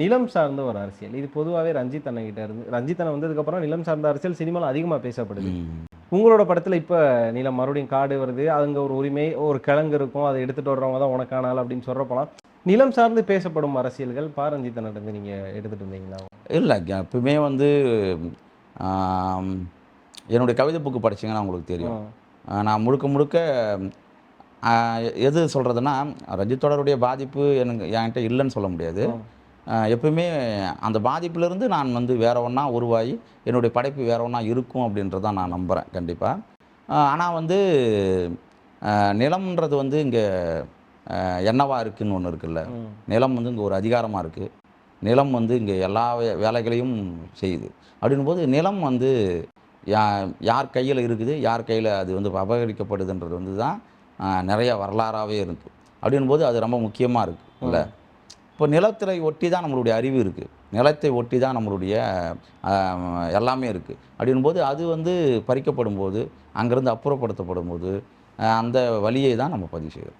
நிலம் சார்ந்த ஒரு அரசியல். இது பொதுவாகவே ரஞ்சித் அண்ணன் கிட்ட இருந்து ரஞ்சித் அண்ணன் வந்ததுக்கப்புறம் நிலம் சார்ந்த அரசியல் சினிமாவில் அதிகமாக பேசப்படுது. உங்களோட படத்தில் இப்போ நிலம் மறுபடியும் காடு வருது அங்கே ஒரு உரிமை ஒரு கிழங்கு இருக்கும் அதை எடுத்துகிட்டு வர்றவங்க தான் உனக்கான ஆள் அப்படின்னு சொல்கிறப்பலாம் நிலம் சார்ந்து பேசப்படும் அரசியல்கள் பா ரஞ்சித் அண்ணன் இருந்து நீங்கள் எடுத்துகிட்டு இருந்தீங்களா இல்லை எப்பவுமே வந்து என்னுடைய கவிதை புக்கு படிச்சீங்கன்னா உங்களுக்கு தெரியும். நான் முழுக்க முழுக்க எது சொல்கிறதுனா ரஜித்தோடருடைய பாதிப்பு எனக்கு என்கிட்ட இல்லைன்னு சொல்ல முடியாது. எப்பவுமே அந்த பாதிப்பிலிருந்து நான் வந்து வேற ஒன்றா உருவாகி என்னுடைய படைப்பு வேற ஒன்றா இருக்கும் அப்படின்றத நான் நம்புகிறேன் கண்டிப்பாக ஆனால் வந்து நிலம்ன்றது வந்து இங்கே என்னவா இருக்குன்னு ஒன்று இருக்குல்ல. நிலம் வந்து இங்கே ஒரு அதிகாரமாக இருக்குது நிலம் வந்து இங்கே எல்லா வேலைகளையும் செய்யுது. அப்படின்போது நிலம் வந்து யா யார் கையில் இருக்குது யார் கையில் அது வந்து அபகரிக்கப்படுதுன்றது வந்து தான் நிறைய வரலாறாகவே இருக்குது அப்படின்போது அது ரொம்ப முக்கியமாக இருக்குது இல்லை? இப்போ நிலத்தை ஒட்டி தான் நம்மளுடைய அறிவு இருக்குது நிலத்தை ஒட்டி தான் நம்மளுடைய எல்லாமே இருக்குது அப்படின்போது அது வந்து பறிக்கப்படும் போது அங்கேருந்து அப்புறப்படுத்தப்படும் போது அந்த வழியை தான் நம்ம பதிவு செய்கிறோம்